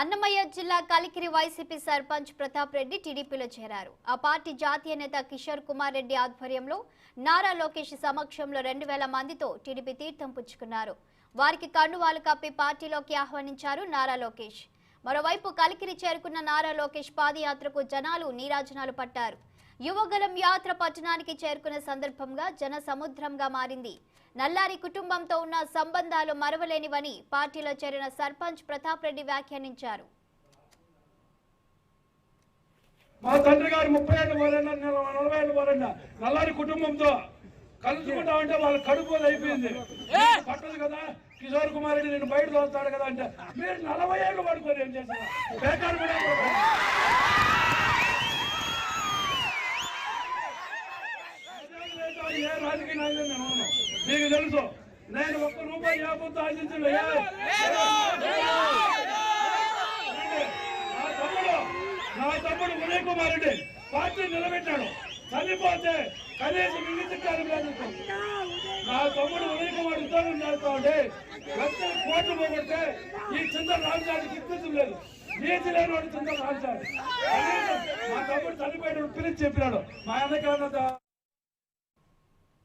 అన్నమయ్య జిల్లా కలికిరి వైసీపీ సర్పంచ్ ప్రతాప్ రెడ్డి టీడీపీలో చేరారు. ఆ పార్టీ జాతీయ నేత కిషోర్ కుమార్ రెడ్డి ఆధ్వర్యంలో నారా లోకేష్ సమక్షంలో రెండు వేల మందితో టీడీపీ తీర్థం పుచ్చుకున్నారు. వారికి కండువాలు కప్పి పార్టీలోకి ఆహ్వానించారు నారా లోకేష్. మరోవైపు కలికిరి చేరుకున్న నారా లోకేష్ పాదయాత్రకు జనాలు నీరాజనాలు పట్టారు. యువగలం యాత్ర పట్టణానికి చేరుకున్న సందర్భంగా జన సముద్రంగా మారింది. నల్లారి కుటుంబంతో ఉన్న సంబంధాలు మరవలేనివని పార్టీలో చేరిన సర్పంచ్ ప్రతాప్ రెడ్డి వ్యాఖ్యానించారు. మా తండ్రి గారు ముప్పై ఏళ్ళు నలభై ఏళ్ళు నల్లారి కుటుంబంతో కలుసుకుంటా ఉంటే వాళ్ళ కడుపు అయిపోయింది. పట్టదు కదా? కిషోర్ కుమార్ రెడ్డి నేను బయట తోలుతాడు కదా అంటే మీరు నలభై ఏళ్ళు పడుకొని ఏం చేశారు? బేకారు కూడా ఏ రాజకీయ నాయకులు నేను మీకు తెలుసు నేను ఒక్క రూపాయి యాభై ఆశించలే నా తమ్ముడు నా తమ్ముడు వినయ్ కుమార్ రెడ్డి పార్టీ నిలబెట్టాడు చనిపోతే కనీసం ఇల్లు తిట్టారు నా తమ్ముడు వినయ్ కుమార్ ఉద్యోగం చేస్తా ఉంటే లక్షల కోట్లు పోగొడితే ఈ చిన్న రాజధానికి ఇప్పించడం లేదు నీతి లేని వాడు చిన్న రాజధాని మా తమ్ముడు చనిపోయాడు పిలిచి చెప్పినాడు. మా అన్నకన్నా